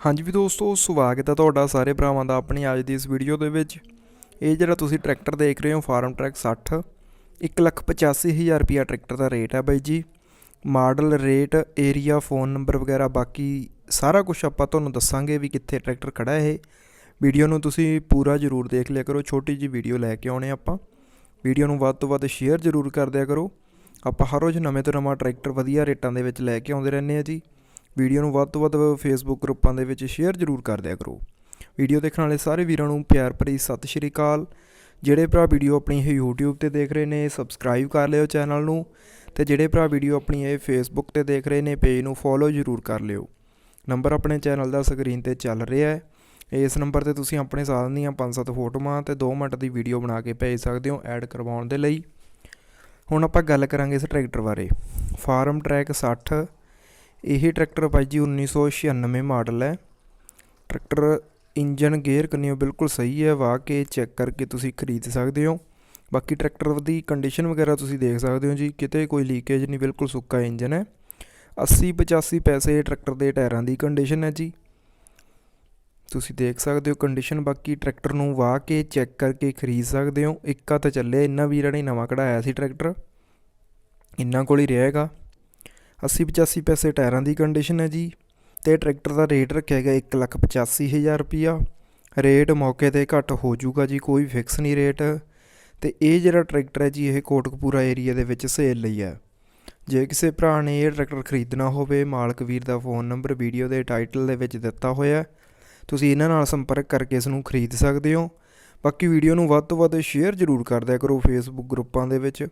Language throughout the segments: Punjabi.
ਹਾਂਜੀ ਵੀ ਦੋਸਤੋ, ਸਵਾਗਤ ਹੈ ਤੁਹਾਡਾ ਸਾਰੇ ਭਰਾਵਾਂ ਦਾ ਆਪਣੀ ਅੱਜ ਦੀ ਇਸ ਵੀਡੀਓ ਦੇ ਵਿੱਚ। ਇਹ ਜਿਹੜਾ ਤੁਸੀਂ ਟਰੈਕਟਰ ਦੇਖ ਰਹੇ ਹੋ, ਫਾਰਮ ਟਰੈਕ 60 185000 ਰੁਪਿਆ ਟਰੈਕਟਰ ਦਾ ਰੇਟ ਹੈ ਬਾਈ ਜੀ। Model, rate, area, phone number ਵਗੈਰਾ, ਬਾਕੀ ਸਾਰਾ ਕੁਝ ਆਪਾਂ ਤੁਹਾਨੂੰ ਦੱਸਾਂਗੇ ਵੀ ਕਿੱਥੇ ਟਰੈਕਟਰ ਖੜਾ ਹੈ ਇਹ। ਵੀਡੀਓ ਨੂੰ ਤੁਸੀਂ ਪੂਰਾ ਜ਼ਰੂਰ ਦੇਖ ਲਿਆ ਕਰੋ, ਛੋਟੀ ਜੀ ਵੀਡੀਓ ਲੈ ਕੇ ਆਉਣੇ ਆਪਾਂ। ਵੀਡੀਓ ਨੂੰ ਵੱਧ ਤੋਂ ਵੱਧ ਸ਼ੇਅਰ ਜ਼ਰੂਰ ਕਰ ਦਿਆ ਕਰੋ। ਆਪਾਂ ਹਰ ਰੋਜ਼ ਨਵੇਂ ਤੋਂ ਨਵਾਂ ਟਰੈਕਟਰ ਵਧੀਆ ਰੇਟਾਂ ਦੇ ਵਿੱਚ ਲੈ ਕੇ ਆਉਂਦੇ ਰਹਿੰਦੇ ਆ ਜੀ। ਵੀਡੀਓ ਨੂੰ ਵੱਧ ਤੋਂ ਵੱਧ ਫੇਸਬੁੱਕ ਗਰੁੱਪਾਂ ਦੇ ਵਿੱਚ ਸ਼ੇਅਰ ਜ਼ਰੂਰ ਕਰ ਦਿਆ ਕਰੋ। ਵੀਡੀਓ ਦੇਖਣ ਵਾਲੇ ਸਾਰੇ ਵੀਰਾਂ ਨੂੰ ਪਿਆਰ ਭਰੀ ਸਤਿ ਸ਼੍ਰੀ ਅਕਾਲ। ਜਿਹੜੇ ਭਰਾ ਵੀਡੀਓ ਆਪਣੀ ਇਹ YouTube ਤੇ ਦੇਖ ਰਹੇ ਨੇ ਸਬਸਕ੍ਰਾਈਬ ਕਰ ਲਿਓ ਚੈਨਲ ਨੂੰ ਤੇ ਜਿਹੜੇ ਭਰਾ ਵੀਡੀਓ ਆਪਣੀ ਇਹ Facebook ਤੇ ਦੇਖ ਰਹੇ ਨੇ ਪੇਜ ਨੂੰ ਫੋਲੋ ਜ਼ਰੂਰ ਕਰ ਲਿਓ। ਨੰਬਰ ਆਪਣੇ ਚੈਨਲ ਦਾ ਸਕਰੀਨ ਤੇ ਚੱਲ ਰਿਹਾ ਹੈ। ਇਸ ਨੰਬਰ ਤੇ ਤੁਸੀਂ ਆਪਣੇ ਸਾਧਨ ਦੀਆਂ 5-7 ਫੋਟੋਆਂ ਤੇ 2 ਮਿੰਟ ਦੀ ਵੀਡੀਓ ਬਣਾ ਕੇ ਭੇਜ ਸਕਦੇ ਹੋ ਐਡ ਕਰਵਾਉਣ ਦੇ ਲਈ। ਹੁਣ ਆਪਾਂ ਗੱਲ ਕਰਾਂਗੇ ਇਸ ਟਰੈਕਟਰ ਬਾਰੇ। ਫਾਰਮ ਟਰੈਕ 60 ਇਹ ਟਰੈਕਟਰ ਭਾਈ ਜੀ 1996 ਮਾਡਲ ਹੈ। ਟਰੈਕਟਰ ਇੰਜਨ ਗੇਅਰ ਕੰਨਿਓ ਬਿਲਕੁਲ ਸਹੀ ਹੈ, ਵਾਹ ਕੇ ਚੈੱਕ ਕਰਕੇ ਤੁਸੀਂ ਖਰੀਦ ਸਕਦੇ ਹੋ। ਬਾਕੀ ਟਰੈਕਟਰ ਦੀ ਕੰਡੀਸ਼ਨ ਵਗੈਰਾ ਤੁਸੀਂ ਦੇਖ ਸਕਦੇ ਹੋ ਜੀ, ਕਿਤੇ ਕੋਈ ਲੀਕੇਜ ਨਹੀਂ, ਬਿਲਕੁਲ ਸੁੱਕਾ ਇੰਜਨ ਹੈ। 80 85 ਪੈਸੇ ਟਰੈਕਟਰ ਦੇ ਟਾਇਰਾਂ ਦੀ ਕੰਡੀਸ਼ਨ ਹੈ ਜੀ। ਤੁਸੀਂ ਦੇਖ ਸਕਦੇ ਹੋ ਕੰਡੀਸ਼ਨ ਬਾਕੀ ਟਰੈਕਟਰ ਨੂੰ ਵਾਹ ਕੇ ਚੈੱਕ ਕਰਕੇ ਖਰੀਦ ਸਕਦੇ ਹੋ। ਇੱਕਾ ਤਾਂ ਚੱਲਿਆ, ਇੰਨਾ ਵੀਰਾਂ ਨੇ ਨਵਾਂ ਕਢਾਇਆ ਸੀ ਟਰੈਕਟਰ। ਇੰਨਾ ਕੋਲ ਹੀ ਰਹੇਗਾ 80 85 ਪੈਸੇ ਟਾਇਰਾਂ ਦੀ ਕੰਡੀਸ਼ਨ ਹੈ ਜੀ ਤੇ ਟਰੈਕਟਰ ਦਾ ਰੇਟ ਰੱਖਿਆ ਗਿਆ 185000 ਰੁਪਿਆ ਰੇਟ ਮੌਕੇ ਤੇ ਘੱਟ ਹੋ ਜਾਊਗਾ ਜੀ, ਕੋਈ ਫਿਕਸ ਨਹੀਂ ਰੇਟ ਤੇ ਇਹ ਜਿਹੜਾ ਟਰੈਕਟਰ ਹੈ ਜੀ, ਇਹ ਕੋਟਕਪੂਰਾ ਏਰੀਆ ਦੇ ਵਿੱਚ ਸੇਲ ਲਈ ਹੈ। ਜੇ ਕਿਸੇ ਭਰਾ ਨੇ ਇਹ ਟਰੈਕਟਰ ਖਰੀਦਣਾ ਹੋਵੇ, ਮਾਲਕ ਵੀਰ ਦਾ ਫੋਨ ਨੰਬਰ ਵੀਡੀਓ ਦੇ ਟਾਈਟਲ ਦੇ ਵਿੱਚ ਦਿੱਤਾ ਹੋਇਆ ਤੁਸੀਂ ਇਹਨਾਂ ਨਾਲ ਸੰਪਰਕ ਕਰਕੇ ਇਸ ਨੂੰ ਖਰੀਦ ਸਕਦੇ ਹੋ। ਬਾਕੀ ਵੀਡੀਓ ਨੂੰ ਵੱਧ ਤੋਂ ਵੱਧ ਸ਼ੇਅਰ ਜ਼ਰੂਰ ਕਰ ਦਿਆ ਕਰੋ ਫੇਸਬੁੱਕ ਗਰੁੱਪਾਂ ਦੇ ਵਿੱਚ।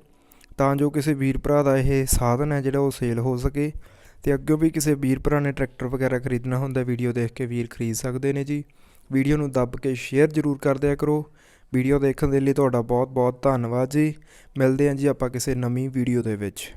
ਤਾਂ ਜੋ ਕਿਸੇ ਵੀਰ ਭਰਾ ਦਾ ਇਹ ਸਾਧਨ ਹੈ ਜਿਹੜਾ ਉਹ ਸੇਲ ਹੋ ਸਕੇ। ਤੇ ਅੱਗੇ ਵੀ ਕਿਸੇ ਵੀਰ ਭਰਾ ਨੇ ਟਰੈਕਟਰ ਵਗੈਰਾ ਖਰੀਦਣਾ ਹੁੰਦਾ ਵੀਡੀਓ ਦੇਖ ਕੇ ਵੀਰ ਖਰੀਦ ਸਕਦੇ ਨੇ ਜੀ। ਵੀਡੀਓ ਨੂੰ ਦੱਬ ਕੇ ਸ਼ੇਅਰ ਜ਼ਰੂਰ ਕਰ ਦਿਆ ਕਰੋ। ਵੀਡੀਓ ਦੇਖਣ ਦੇ ਲਈ ਤੁਹਾਡਾ ਬਹੁਤ ਬਹੁਤ ਧੰਨਵਾਦ ਜੀ। ਮਿਲਦੇ ਹਾਂ ਜੀ ਆਪਾਂ ਕਿਸੇ ਨਵੀਂ ਵੀਡੀਓ ਦੇ ਵਿੱਚ।